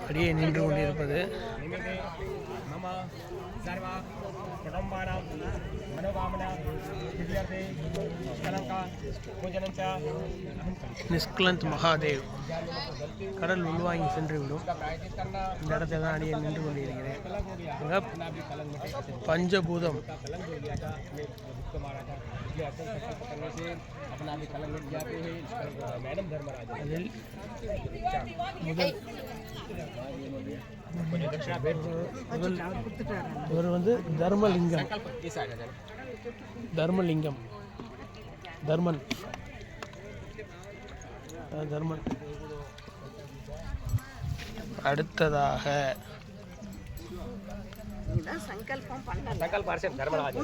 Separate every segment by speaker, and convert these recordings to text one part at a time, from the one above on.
Speaker 1: அப்படியே நின்று கொண்டிருப்பது. நிஷ்கலந்த் மகாதேவ். கடல் உள்வாங்கி
Speaker 2: சென்றுவிடும்.
Speaker 1: இந்த இடத்தை தான் அடியே நின்று கொண்டிருக்கிறேன். பஞ்சபூதம். அதில் முதல் இவர் வந்து தர்மலிங்கம். தர்மலிங்கம். தர்மன்.
Speaker 2: है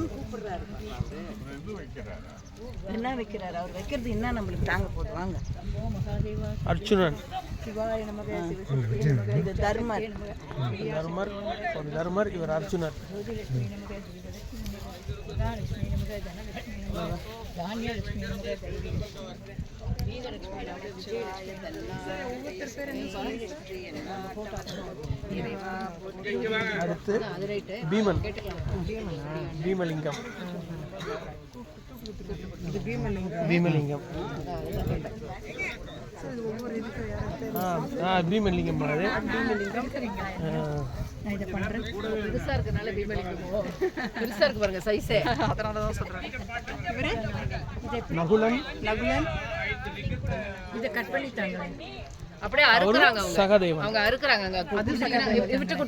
Speaker 3: கூப்பிடுறாரு என்ன வைக்கிறாரு அவர் வைக்கிறது என்ன நம்மளுக்கு தாங்க போது வாங்க
Speaker 1: அர்ச்சுனன்
Speaker 3: இது தர்மர்
Speaker 1: தர்மர் ஒரு தர்மர் இவர் அர்ச்சுனர் அடுத்து பீமன் பீமலிங்கம். பீமலிங்கம். பீமலிங்கம் ஆ,
Speaker 4: பெருசா இருக்கனால பீமலிங்கமோ. பெருசா இருக்கு பாருங்க சைஸே அதனால தான் சொல்றேன்
Speaker 1: நகுலன்.
Speaker 3: நகுலன்.
Speaker 4: இதை கட் பண்ணிட்டாங்க அப்படியே அறுக்குறாங்க அவங்க.
Speaker 1: சகதேவன்.
Speaker 4: அவங்க அறுக்குறாங்க அங்க. விட்டு கொடுத்தீங்கன்னா